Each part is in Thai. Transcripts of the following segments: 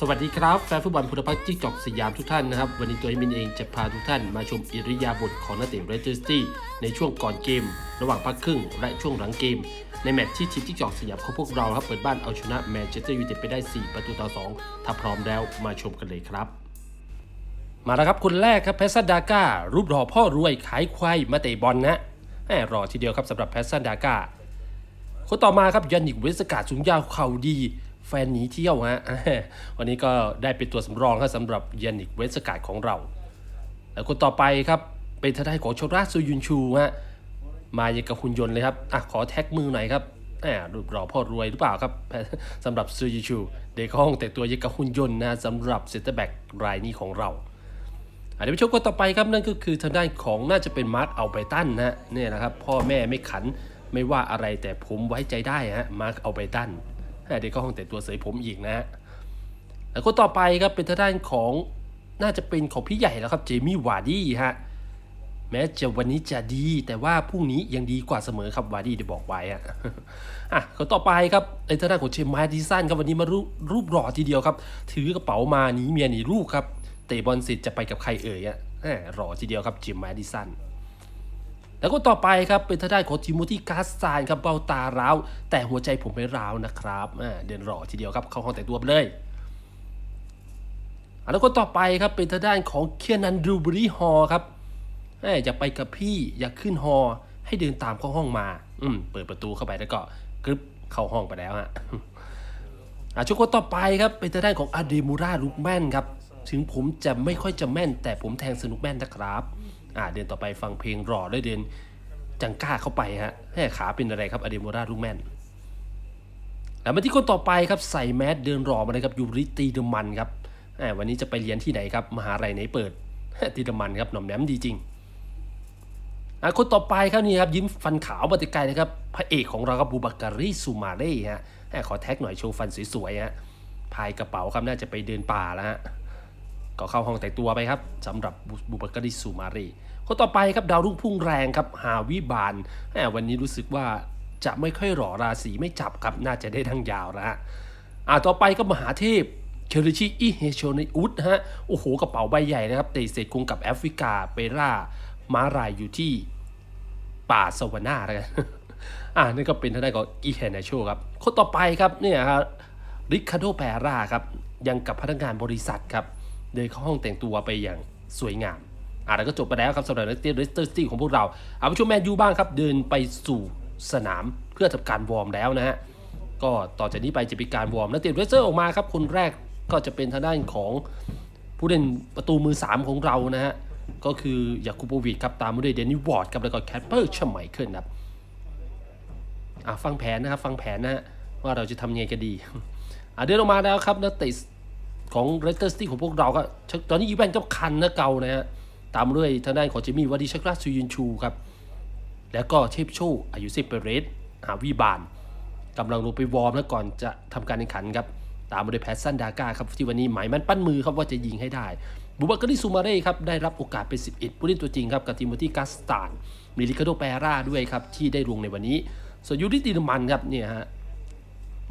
สวัสดีครับแฟนฟุตบอลพุทธพักจิ๊กจอกสยามทุกท่านนะครับ วันนี้ตัวเองมินเองจะพาทุกท่านมาชมอิริยาบถของนักเตะเรสเตอร์สตี้ในช่วงก่อนเกม ระหว่างพักครึ่งและช่วงหลังเกม ในแมตช์ที่ทีมจิ๊กจอกสยามของพวกเราครับเปิดบ้านเอาชนะแมนเชสเตอร์ยูไนเต็ดไปได้ 4 ประตูต่อ 2 ถ้าพร้อมแล้วมาชมกันเลยครับ มาแล้วครับคนแรกครับแพสซันดาก้ารูปหล่อพ่อรวยขายควายมาเตะบอลนะแหมรอทีเดียวครับสำหรับแพสซันดาก้าคนต่อมาครับยันนิกเวสกาดสูงยาวเข่าดี แฟนหนีเที่ยวฮะวันนี้ก็ได้เป็นตัวสำรองครับสำหรับยันนิกเวสกาดของเรา แล้วคนต่อไปครับเป็นทนายของโชราซูยุนชูฮะมาอย่างกับหุ่นยนต์เลยครับอะขอแท็กมือหน่อยครับแหมรูปหล่อพ่อรวยหรือเปล่าครับสำหรับซูยุนชู เด็กห้องแต่ตัวยังกับหุ่นยนต์นะสำหรับเซนเตอร์แบ็กรายนี้ของเราอันนี้ไปชมคนต่อไปครับนั่นก็คือทางด้านของน่าจะเป็นมาร์คเอาไปตันนะเนี่ยนะครับพ่อแม่ไม่ขันไม่ว่าอะไรแต่ผมไว้ใจได้ฮะมาร์คเอาไปตัน เด็กก็ห้องแต่งตัวเสยผมอีกนะฮะแล้วคนต่อไปครับเป็นทางด้านของน่าจะเป็นของพี่ใหญ่แล้วครับเจมี่วาร์ดี้ฮะแม้จะวันนี้จะดี แต่ว่าพรุ่งนี้ยังดีกว่าเสมอครับวาร์ดี้ได้บอกไว้อะอะคนต่อไปครับไอ้ทางด้านของเชมมาดิสันครับวันนี้มารูปรูปหล่อทีเดียวครับ ถือกระเป๋ามาหนีเมียหนีลูกครับเตะบอลเสร็จจะไปกับใครเอ่ยอะหมรอทีเดียวครับจิมแมดิสัน แล้วก็ต่อไปครับเป็นทางด้านของทิโมธีกาสซานครับเบ้าตาร้าว แต่หัวใจผมไม่ร้าวนะครับเดินรอทีเดียวครับเข้าห้องแต่งตัวไปเลยแล้วก็ต่อไปครับเป็นทางด้านของเคียนันดูบรีฮอครับอยากไปกับพี่อยากขึ้นฮอให้เดินตามเข้าห้องมา อืมเปิดประตูเข้าไปแล้วก็กรึบเข้าห้องไปแล้วฮะอะชุดคนต่อไปครับเป็นทางด้านของอาเดมูราลูกแม่นครับ ถึงผมจะไม่ค่อยจะแม่น แต่ผมแทงสนุกแม่นนะครับ อ่าเดินต่อไปฟังเพลงรอแล้วเดินจังก้าเข้าไปฮะแม่ขาเป็นอะไรครับอเดมูราลูกแม่นแล้วมาที่คนต่อไปครับใส่แมสเดินรอมาเลยครับยูริตีเดมันครับวันนี้จะไปเรียนที่ไหนครับมหาลัยไหนเปิดตีเดมันครับหน่อมแนมดีจริงอะคนต่อไปครับนี่ครับยิ้มฟันขาวบัติไกลนะครับพระเอกของเราครับบูบักการีซูมาเร่ฮะแหมขอแท็กหน่อยโชว์ฟันสวยๆฮะพายกระเป๋าครับน่าจะไปเดินป่าแล้วฮะก็เข้าห้องแต่งตัวไปครับสำหรับบูบักการีซูมาเร่ คนต่อไปครับดาวรุ่งพุ่งแรงครับฮาวิบานแหมวันนี้รู้สึกว่าจะไม่ค่อยหล่อราศีไม่จับครับน่าจะได้ทั้งยาวนะฮะอะต่อไปก็มหาเทพเคอริชิอิเฮโชนอุดฮะโอ้โหกระเป๋าใบใหญ่นะครับเตะเสร็จคุงกับแอฟริกาไปล่าม้ารายอยู่ที่ป่าสวรรค์แล้วกันอ่านี่ก็เป็นทางด้านของอีแฮนโชครับคนต่อไปครับเนี่ยครับริคาโดแปราครับยังกับพนักงานบริษัทครับเดินเข้าห้องแต่งตัวไปอย่างสวยงาม อ่าแล้วก็จบไปแล้วครับสำหรับนักเตะเรสเตอร์ซิตี้ของพวกเราเอาไปชมแมนยูบ้างครับเดินไปสู่สนามเพื่อทำการวอร์มแล้วนะฮะก็ต่อจากนี้ไปจะเป็นการวอร์มนักเตะเรสเตอร์ออกมาครับคนแรกก็จะเป็นทางด้านของผู้เล่นประตูมือ 3 ของเรานะฮะก็คือยาคูโบวิชครับตามมาด้วยเดนนิวอร์ดครับแล้วก็แคปเปอร์ชไมเคิลครับอะฟังแผนนะครับฟังแผนนะฮะว่าเราจะทำยังไงกันดีอะเดินออกมาแล้วครับนักเตะของเรสเตอร์ซิตี้ของพวกเราก็ตอนนี้อีแวนก็คันนะเก่านะฮะ ตามด้วยทางด้านของเจมี่วาดิชักราซูยุนชูครับ แล้วก็เทพโชว์อายุสิบเปเรสหาวีบานกำลังลงไปวอร์มแล้วก่อนจะทำการแข่งขันครับตามมาด้วยแพสซันดาก้าครับที่วันนี้หมายมันปั้นมือครับว่าจะยิงให้ได้บูบักการิซูมาเร่ครับได้รับโอกาสเป็น 11 ผู้เล่นตัวจริงครับกับทีมที่กาสตานมีริคาโดแปร่าด้วยครับที่ได้ลงในวันนี้ส่วนยูริตีนมันครับเนี่ยฮะ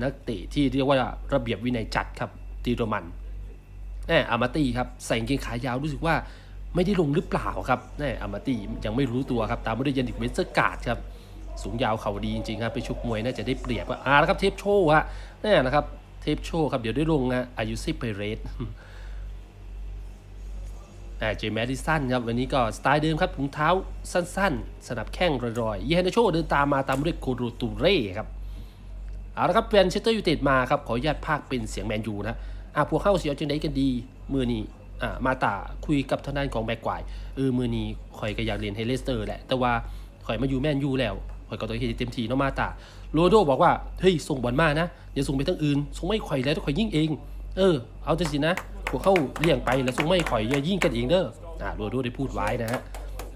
นักเตะที่เรียกว่าระเบียบวินัยจัดครับตีโรมันแน่อามาตี้ครับใส่กางเกงขายาวรู้สึกว่า ไม่ได้ลงหรือเปล่าครับแน่อามาตี้ยังไม่รู้ตัวครับ ตามมาด้วยยันดิกเวสเซอร์การ์ดครับ สูงยาวเข่าดีจริงๆครับ ไปชุกมวยน่าจะได้เปรียบอะอ่าแล้วครับเทปโชว์ฮะแน่นะครับเทปโชว์ครับเดี๋ยวได้ลงนะอายุซิเปเรสอ่าเจมดิสันครับ วันนี้ก็สไตล์เดิมครับถุงเท้าสั้นๆ สนับแข้งรอยๆเยนโชเดินตามมาตามด้วยโคโรตูเร่ครับเอาละครับแฟนเชสเตอร์ยูไนเต็ดมาครับ ขออนุญาตพากย์เป็นเสียงแมนยูนะอะพวกเข้าเสียวจังไดกันดีมือนี้ อ่ามาตาคุยกับทางด้านของแบ็กไกวายเออมือนี้ข่อยก็อยากเรียนให้เลสเตอร์แหละ แต่ว่าข่อยมาอยู่แมนยูแล้วข่อยก็ต้องเฮ็ดเต็มที่เนาะมาตาโรโดบอกว่า เฮ้ย ส่งบอลมานะอย่าส่งไปทางอื่น ส่งไม่ข่อยแล้วข่อยยิงเอง เออ เอาจังสินะพวกเข้าเลี้ยงไปแล้วส่งไม่ข่อยอย่ายิงกันเองเด้ออ่าโรโดได้พูดไว้นะฮะ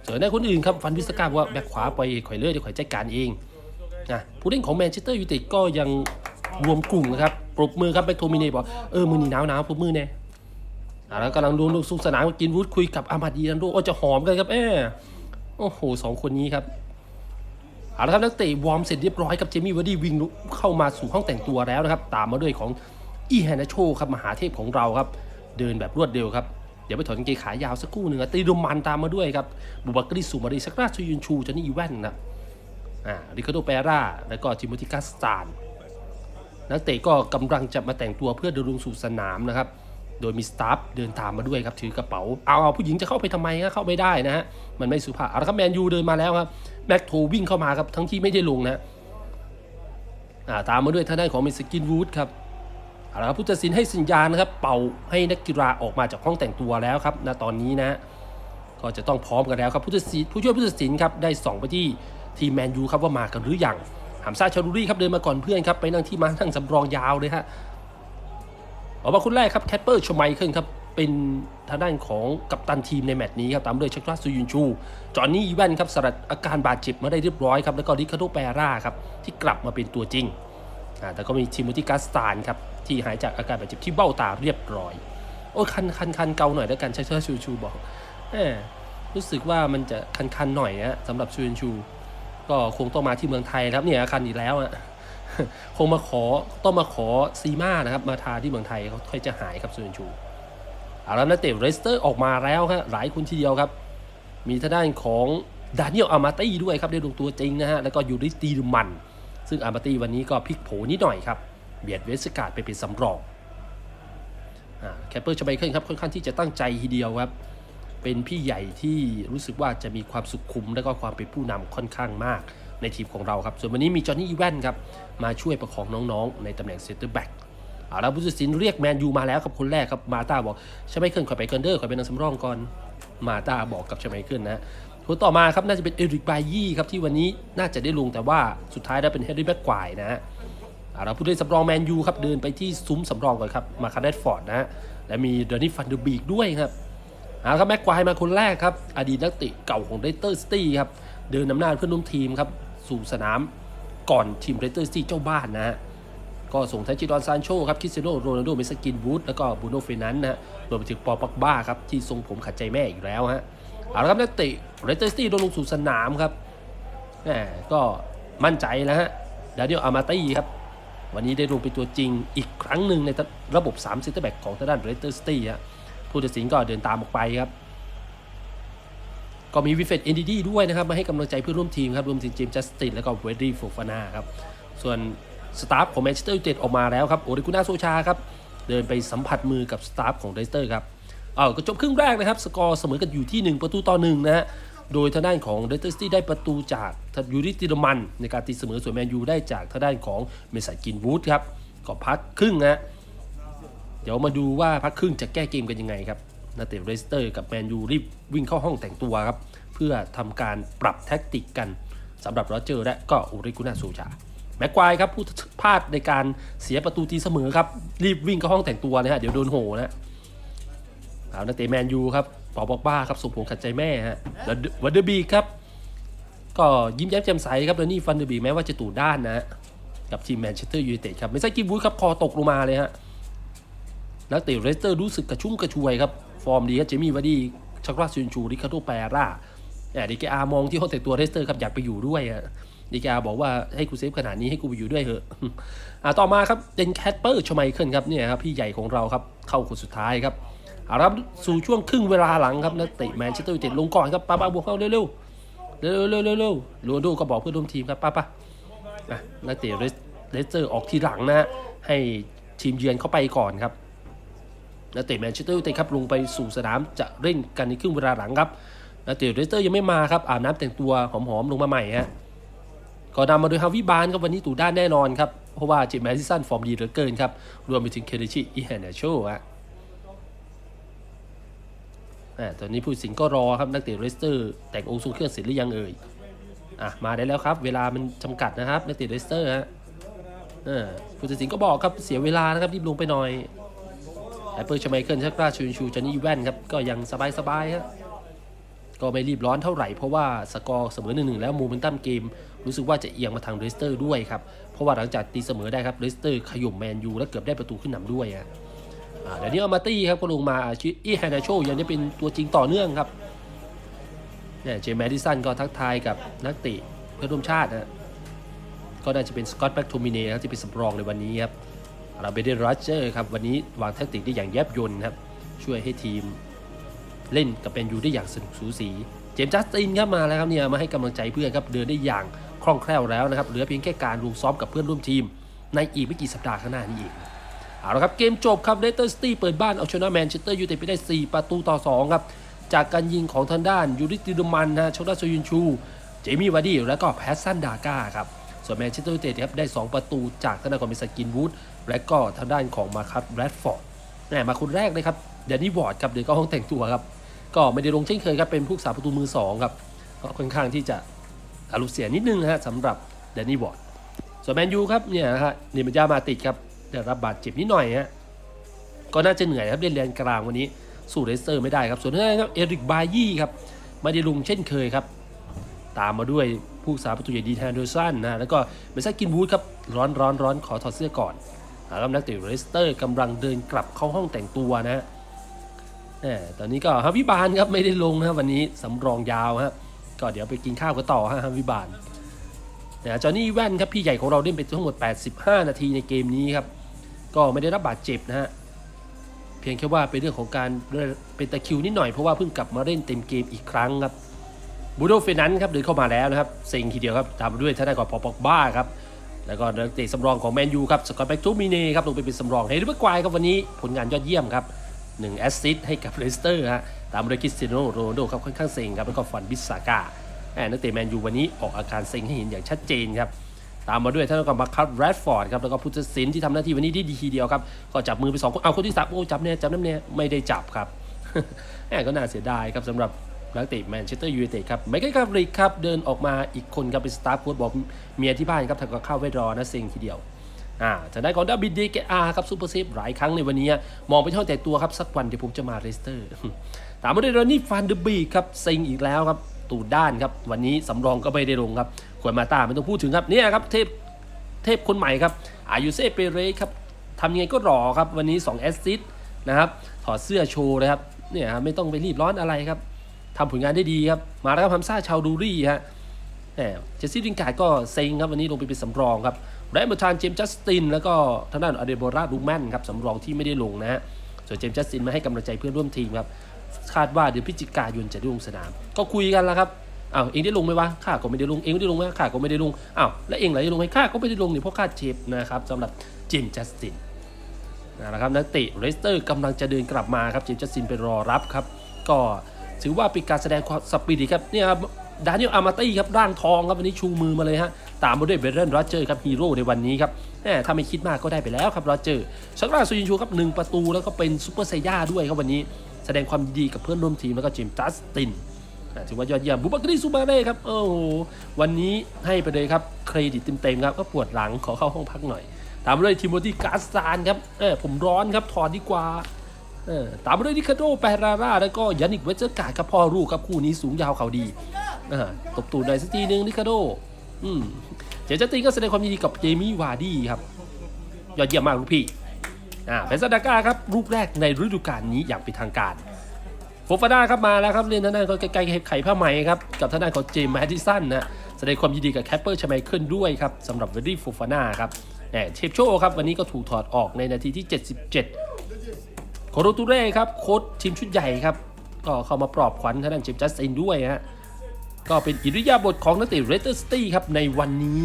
ส่วนในคนอื่นครับฟันวิสกาบอกว่าแบ็กขวาไปข่อยเลื่อยเดี๋ยวข่อยจัดการเองนะผู้เล่นของแมนเชสเตอร์ยูไนเต็ดก็ยังรวมกลุ่มนะครับปรบมือครับแบ็กโทมิเน่บอกเออมือนีหนาวหนาวปรบมือแน่ แล้วกำลังดูลูกสุขสนานกินวูดคุยกับอามาดีอันโดโอ้จะหอมกันครับเออโอ้โหสองคนนี้ครับเอาละครับนักเตะวอร์มเสร็จเรียบร้อยครับเจมี่วาร์ดี้วิ่งเข้ามาสู่ห้องแต่งตัวแล้วนะครับ ตามมาด้วยของอีแฮนาโชครับมหาเทพของเราครับ เดินแบบรวดเร็วครับ เดี๋ยวไปถอดกางเกงขายาวสักคู่หนึ่งอะตีดมันตามมาด้วยครับบุบักกริสุมารีสักราชยุนชูจอนี่อีแวนนะอ่าริคาโดเปร่าแล้วก็จิโมติกัสตานนักเตะก็กำลังจะมาแต่งตัวเพื่อเดินลงสู่สนามนะครับ โดยมีสตาฟเดินตามมาด้วยครับถือกระเป๋าเอาเอาผู้หญิงจะเข้าไปทำไมฮะเข้าไม่ได้นะฮะมันไม่สุภาพเอาละครับแมนยูเดินมาแล้วครับแม็กโทวิ่งเข้ามาครับทั้งที่ไม่ได้ลงนะอ่าตามมาด้วยท่างด้านของมิสกินวูดครับเอาละครับผู้ตัดสินให้สัญญาณนะครับ เป่าให้นักกีฬาออกมาจากห้องแต่งตัวแล้วครับณตอนนี้นะก็จะต้องพร้อมกันแล้วครับผู้ตัดสินผู้ช่วยผู้ตัดสินครับได้ส่องไปที่ทีมแมนยูครับว่ามากันหรือยังหามซาชารูรี่ครับเดินมาก่อนเพื่อนครับไปนั่งที่มานั่งสำรองยาวเลยฮะ ออกมาคนแรกครับแคปเปอร์ชไมเคิลครับเป็นทางด้านของกัปตันทีมในแมตช์นี้ครับตามด้วยชักราซูยุนชู จอห์นนี่อีแวนครับสลัดอาการบาดเจ็บมาได้เรียบร้อยครับแล้วก็ริคาโดแปร่าครับที่กลับมาเป็นตัวจริงอ่าแต่ก็มีทิโมธีกาสตานครับที่หายจากอาการบาดเจ็บที่เบ้าตาเรียบร้อย โอ้ยคันคันคันเกาหน่อยแล้วกันชักราซูชูบอกแหมรู้สึกว่ามันจะคันๆหน่อยนะสำหรับชูเอนชู ก็คงต้องมาที่เมืองไทยครับเนี่ยคันอีกแล้วอะ คงมาขอต้องมาขอซีมานะครับ มาทาที่เมืองไทยเขาค่อยจะหายครับชูนชูเอาแล้วนักเตะเรสเตอร์ออกมาแล้วครับหลายคนทีเดียวครับ มีทางด้านของดานิเอลอามาตี้ด้วยครับได้ลงตัวจริงนะฮะแล้วก็ยูริสตีรมัน ซึ่งอามาตี้วันนี้ก็พลิกโผนิดหน่อยครับเบียดเวสการ์ดไปเป็นสำรองอแคปเปอร์ชไบเคิลครับค่อนข้างที่จะตั้งใจทีเดียวครับเป็นพี่ใหญ่ที่รู้สึกว่าจะมีความสุขุมและก็ความเป็นผู้นำค่อนข้างมาก ในทีมของเราครับ ส่วนวันนี้มีจอห์นนี่อีแวนครับ มาช่วยประคองน้องๆ ในตำแหน่งเซนเตอร์แบ็กเอาล้วผู้ตัดสินเรียกแมนยูมาแล้วครับคนแรกครับมาตาบอกใช่ไหมเคิลขอไปเกินเดอร์ขอเป็นนักสำรองก่อนมาตาบอกกับใช่ไหมเคิลนะคนต่อมาครับน่าจะเป็นเอริกบายี่ครับที่วันนี้น่าจะได้ลงแต่ว่าสุดท้ายได้เป็นเฮนรี่แบ็กควายนะฮะเราผู้เล่นสำรองแมนยูครับเดินไปที่ซุ้มสำรองก่อนครับมาคาร์เดฟอร์ดนะฮะและมีเดนนี่ฟันเดอร์บีกด้วยครับเอาครับแม็กควายมาคนแรกครับอดีตนักเตะเก่าของเรสเตอร์สตี้ครับเดินนำหน้าเพื่อนร่วมทีมครับ สู่สนามก่อนทีมเรสเตอร์สตี้เจ้าบ้านนะฮะก็ส่งทั้งจิดอนซานโชครับ คริสเตียโนโรนัลโดเมสกินวูดแล้วก็บูโนเฟนันนะฮะรวมไปถึงปอปักบ้าครับ ที่ทรงผมขัดใจแม่อีกแล้วฮะเอาละครับนักเตะเรสเตอร์สตี้โดนลงสู่สนามครับแหมก็มั่นใจแล้วฮะดานิเอลอามาตี้ครับ วันนี้ได้ลงเป็นตัวจริงอีกครั้งหนึ่งในระบบ3เซนเตอร์แบ็กของทางด้านเรสเตอร์สตี้ฮะผู้ตัดสินก็เดินตามออกไปครับ ก็มีวิเฟตเอ็นดีดีด้วยนะครับ มาให้กำลังใจเพื่อนร่วมทีมครับ รวมถึงเจมส์จัสติน แล้วก็เวดดี้โฟฟานาครับ ส่วนสตาฟของแมนเชสเตอร์ยูไนเต็ดออกมาแล้วครับ โอริกุน่าโซชาครับ เดินไปสัมผัสมือกับสตาฟของเรสเตอร์ครับเอาก็จบครึ่งแรกนะครับ สกอร์เสมอกันอยู่ที่ 1 ประตูต่อหนึ่งนะฮะโดยทางด้านของเรสเตอร์ซิตี้ได้ประตูจากยูริติรมัน ในการตีเสมอส่วนแมนยูได้จากทางด้านของเมสันกินวูดครับก็พักครึ่งนะเดี๋ยวมาดูว่าพักครึ่งจะแก้เกมกันยังไงครับ นักเตะเรสเตอร์กับแมนยูรีบวิ่งเข้าห้องแต่งตัวครับ เพื่อทำการปรับแท็กติกกันสำหรับโรเจอร์และก็อุริกุน่าโซชาแม็กควายครับผู้พลาดในการเสียประตูตีเสมอครับ รีบวิ่งเข้าห้องแต่งตัวนะฮะเดี๋ยวโดนโหนะเอานักเตะแมนยูครับปอบอกบ้าครับส่งผมขัดใจแม่ฮะแล้ววันเดอร์บีครับ ก็ยิ้มแย้มแจ่มใสครับแล้วนี่ฟันเดอร์บีแม้ว่าจะตู่ด้านนะฮะกับทีมแมนเชสเตอร์ยูไนเต็ดครับไม่ใช่กิมบูธครับคอตกลงมาเลยฮะนักเตะเรสเตอร์รู้สึกกระชุ่มกระชวยครับ ฟอร์มดีครับเจมี่วาร์ดีชักราซูนชูริคาโดแปร่าแอดีเกอามองที่ห้องแต่ตัวเรสเตอร์ครับอยากไปอยู่ด้วยอะดีกาบอกว่าให้กูเซฟขนาดนี้ให้กูไปอยู่ด้วยเถอะอ่าต่อมาครับเดนแคทเปอร์ชไมเคิลครับเนี่ยครับพี่ใหญ่ของเราครับเข้าคนสุดท้ายครับอารับสู่ช่วงครึ่งเวลาหลังครับนักเตะแมนเชสเตอร์ยูไนเต็ดลงก่อนครับป้าป้าบวกเข้าเร็วๆเร็วเร็วเร็วเร็วเร็วโรนัลโดก็บอกเพื่อนร่วมทีมครับป้าป้านักเตะเรสเรสเตอร์ออกทีหลังนะให้ทีมเยือนเข้าไปก่อนครับ นักเตะแมนเชสเตอร์ยูไนเต็ดครับลงไปสู่สนามจะเล่นกันในครึ่งเวลาหลังครับนักเตะเรสเตอร์ยังไม่มาครับอาบน้ำแต่งตัวหอมๆลงมาใหม่ฮะก็นำมาโดยฮาวิบานครับวันนี้ตู่ด้านแน่นอนครับเพราะว่าเจมส์แมดิสันฟอร์มดีเหลือเกินครับรวมไปถึงเคเดชิอีแฮนเนโชฮะตอนนี้ผู้สินก็รอครับนักเตะเรสเตอร์แต่งองค์ทรงเครื่องเสร็จหรือยังเอ่ยอะมาได้แล้วครับ เวลามันจำกัดนะครับนักเตะเรสเตอร์ฮะผู้ตัดสินก็บอกครับเสียเวลานะครับรีบลงไปหน่อย แอปเปิลชไมเคิลชักราชูนชูจานี่แว่นครับก็ยังสบายๆครับก็ไม่รีบร้อนเท่าไหร่เพราะว่าสกอร์เสมอหนึ่งแล้วโมเมนตัมเกม รู้สึกว่าจะเอียงมาทางเรสเตอร์ด้วยครับ เพราะว่าหลังจากตีเสมอได้ครับเรสเตอร์ขย่มแมนยูและเกือบได้ประตูขึ้นนำด้วยอะอ่าเดี๋ยวนี้อามาตี้ครับก็ลงมาชิอีแฮนาโชยังจะเป็นตัวจริงต่อเนื่องครับเนี่ยเจมส์แมดิสันก็ทักทายกับนักเตะเพื่อนร่วมชาตินะก็น่าจะเป็นสกอตแบ็กโทมิเน่ครับที่เป็นสำรองในวันนี้ครับ ราไปได้โรเจอร์ครับวันนี้วางแทคติกได้อย่างแยบยลครับช่วยให้ทีมเล่นกับเป็นยูได้อย่างสนุกสูสี เจมส์จัสตินครับมาแล้วครับเนี่ยมาให้กำลังใจเพื่อนครับเดินได้อย่างคล่องแคล่วแล้วนะครับเหลือเพียงแค่การลงซ้อมกับเพื่อนร่วมทีม ในอีกไม่กี่สัปดาห์ข้างหน้านี้เองเอาละครับเกมจบครับเลสเตอร์ซิตี้เปิดบ้านเอาชนะแมนเชสเตอร์ยูไนเต็ดไปได้ 4 ประตูต่อ 2 ครับ จากการยิงของทางด้านยูริติดมันนะโชดาโซยุนชู เจมี่วาร์ดี้แล้วก็แพสซันดาก้าครับส่วนแมนเชสเตอร์ยูไนเต็ดครับได้ 2 ประตูจากทางด้านของมิสกินวูด และก็ทางด้านของมาคัสแรดฟอร์ดแหมมาคนแรกเลยครับเดนนี่วอร์ดครับเดินเข้าห้องแต่งตัวครับ ก็ไม่ได้ลงเช่นเคยครับเป็นผู้สาประตูมือสองครับก็ค่อนข้างที่จะอารมณ์เสียนิดนึงนะฮะสำหรับเดนนี่วอร์ดส่วนแมนยูครับเนี่ยนะฮะนิมยามาติดครับได้รับบาดเจ็บนิดหน่อยฮะก็น่าจะเหนื่อยครับเล่นแรงกลางวันนี้สู้เลสเตอร์ไม่ได้ครับส่วนทางด้นครับเอริกบายี่ครับไม่ได้ลงเช่นเคยครับ ตามมาด้วยผู้สาประตูใหญ่ดีแทนเดอร์สันนะแล้วก็เมซ่ากินวูดครับร้อนร้อนร้อนขอถอดเสื้อก่อน แล้วนักเตะเลสเตอร์กำลังเดินกลับเข้าห้องแต่งตัวนะฮะตอนนี้ก็ฮัมวิบาลครับไม่ได้ลงนะวันนี้สำรองยาวฮะก็เดี๋ยวไปกินข้าวกันต่อฮะฮัมวิบาลนะจอห์นนี่แว่นครับพี่ใหญ่ของเราเล่นไปทั้งหมด 85 นาทีในเกมนี้ครับก็ไม่ได้รับบาดเจ็บนะฮะเพียงแค่ว่าเป็นเรื่องของการเป็นตะคิวนิดหน่อยเพราะว่าเพิ่งกลับมาเล่นเต็มเกมอีกครั้งครับบูโดเฟนันครับเดินเข้ามาแล้วนะครับเซ็งทีเดียวครับตามด้วยท่านได้ก่อนพอปอกบ้าครับ แล้วก็นักเตะสำรองของแมนยูครับสกอตแบ็กจูมิเน่ครับลงไปเป็นสำรองเฮลิเบอร์ควายครับวันนี้ผลงานยอดเยี่ยมครับหนึ่งแอสซิสต์ให้กับเลสเตอร์ฮะตามมาด้วยคริสเตียโนโรนัลโดครับค่อนข้างเซ็งครับแล้วก็ฟันบิสซาก้าแหมนักเตะแมนยูวันนี้ออกอาการเซ็งให้เห็นอย่างชัดเจนครับตามมาด้วยท่านก็มาคัตแรดฟอร์ดครับแล้วก็พุทธศิลป์ที่ทำหน้าที่วันนี้ได้ดีทีเดียวครับก็จับมือไปสองคนเอาคนที่สามโอ้จับเนี่ยจับน้ำเนี่ยไม่ได้จับครับแหมก็น่าเสียดายครับสำหรับ นักเตะแมนเชสเตอร์ยูไนเต็ดครับไมเคิลคาริกครับเดินออกมาอีกคนครับเป็นสตาฟโค้ชบอกเมียที่บ้านครับถ้าก็เข้าไว้รอนะเซ็งทีเดียวอ่าทางด้านของดาบิดเดเกอาครับซูเปอร์เซฟหลายครั้งในวันนี้ มองไปเท่แต่ตัวครับ สักวันเดี๋ยวผมจะมาเลสเตอร์ ตามมาด้วยรอนี่ฟันเดอร์บีครับเซ็งอีกแล้วครับ ตูดด้านครับ วันนี้สำรองก็ไม่ได้ลงครับขวดมาตาไม่ต้องพูดถึงครับเนี่ยครับเทพเทพคนใหม่ครับ อายุเซเปเรครับทำยังไงก็รอครับ วันนี้2แอสซิสต์นะครับถอดเสื้อโชว์เลยครับเนี่ยไม่ต้องไปรีบร้อนอะไรครับ ทำผลงานได้ดีครับ มาแล้วครับฮัมซ่าชาวดูรี่ฮะแหมเจสซี่ริงการ์ดก็เซ็งครับวันนี้ลงไปเป็นสำรองครับแรเบอร์ทานเจมส์จัสติน แล้วก็ทางด้านอเดโบราลูแมนครับสำรองที่ไม่ได้ลงนะฮะส่วนเจมส์จัสตินมาให้กำลังใจเพื่อนร่วมทีมครับคาดว่าเดือนพฤศจิกายนจะได้ลงสนาม ก็คุยกันแล้วครับอ้าวเองได้ลงไหมวะข้าก็ไม่ได้ลงเองไม่ได้ลงไหมข้าก็ไม่ได้ลงอ้าวแล้วเองไหนได้ลงไหมข้าก็ไม่ได้ลงเนี่ยเพราะข้าเจ็บนะครับสำหรับเจมส์จัสตินนะครับนักเตะเลสเตอร์กำลังจะเดินกลับมาครับเจมส์จัสตินไปรอรับครับก็ ถือว่าเป็นการแสดงความสปิริตครับเนี่ยครับดานิเอลอามาตี้ครับร่างทองครับวันนี้ชูมือมาเลยฮะตามมาด้วยเบรเดนโรเจอร์ครับฮีโร่ในวันนี้ครับแหมถ้าไม่คิดมากก็ได้ไปแล้วครับโรเจอร์ชักราซูยินชูครับหนึ่งประตูแล้วก็เป็นซูเปอร์ไซย่าด้วยครับวันนี้ แสดงความดีกับเพื่อนร่วมทีมแล้วก็เจมส์จัสตินถือว่ายอดเยี่ยมบูบักรีซูมาเร่ครับโอ้โหวันนี้ให้ไปเลยครับเครดิตเต็มๆครับก็ปวดหลังขอเข้าห้องพักหน่อย ตามมาด้วยทิโมธีกาสซานครับเออผมร้อนครับถอดดีกว่า ตามมาด้วยนิคาโดแปราร่าแล้วก็ยานิกเวเจอร์การ์ดครับพ่อลูกครับคู่นี้สูงยาวเขาดีตบตูดหน่อยสักทีนึงนิคาโดอืมเจเจตินก็แสดงความยินดีกับเจมี่วาร์ดี้ครับยอดเยี่ยมมากลูกพี่อ่าเพซาดาก้าครับลูกแรกในฤดูกาลนี้อย่างเป็นทางการโฟฟาน่าครับมาแล้วครับเล่นทางด้านของไกลๆไข่ผ้าไหมครับกับทางด้านของเจมส์แมดดิสันนะแสดงความยินดีกับแคปเปอร์ชไมเคิลด้วยครับสำหรับเวอร์ดี้โฟฟาน่าครับแหมเชฟโชครับวันนี้ก็ถูกถอดออกในนาทีที่ 77 โคโรตูเร่ครับโค้ชทีมชุดใหญ่ครับ ก็เข้ามาปลอบขวัญทางด้านเจมส์จัสตินด้วยฮะก็เป็นอิริยาบถของนักเตะเรสเตอร์สตี้ครับในวันนี้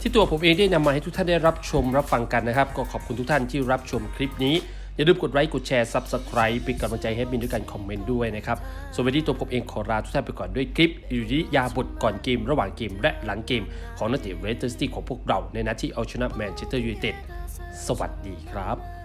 ที่ตัวผมเองได้นำมาให้ทุกท่านได้รับชมรับฟังกันนะครับ ก็ขอบคุณทุกท่านที่รับชมคลิปนี้ อย่าลืมกดไลค์กดแชร์ Subscribe เป็นกำลังใจให้บินด้วยการคอมเมนต์ด้วยนะครับส่วนวันนี้ตัวผมเองขอลาทุกท่านไปก่อนด้วยคลิปอิริยาบถก่อนเกม ระหว่างเกม และหลังเกมของนักเตะเรสเตอร์สตี้ของพวกเราในนัดที่เอาชนะแมนเชสเตอร์ยูไนเต็ดสวัสดีครับ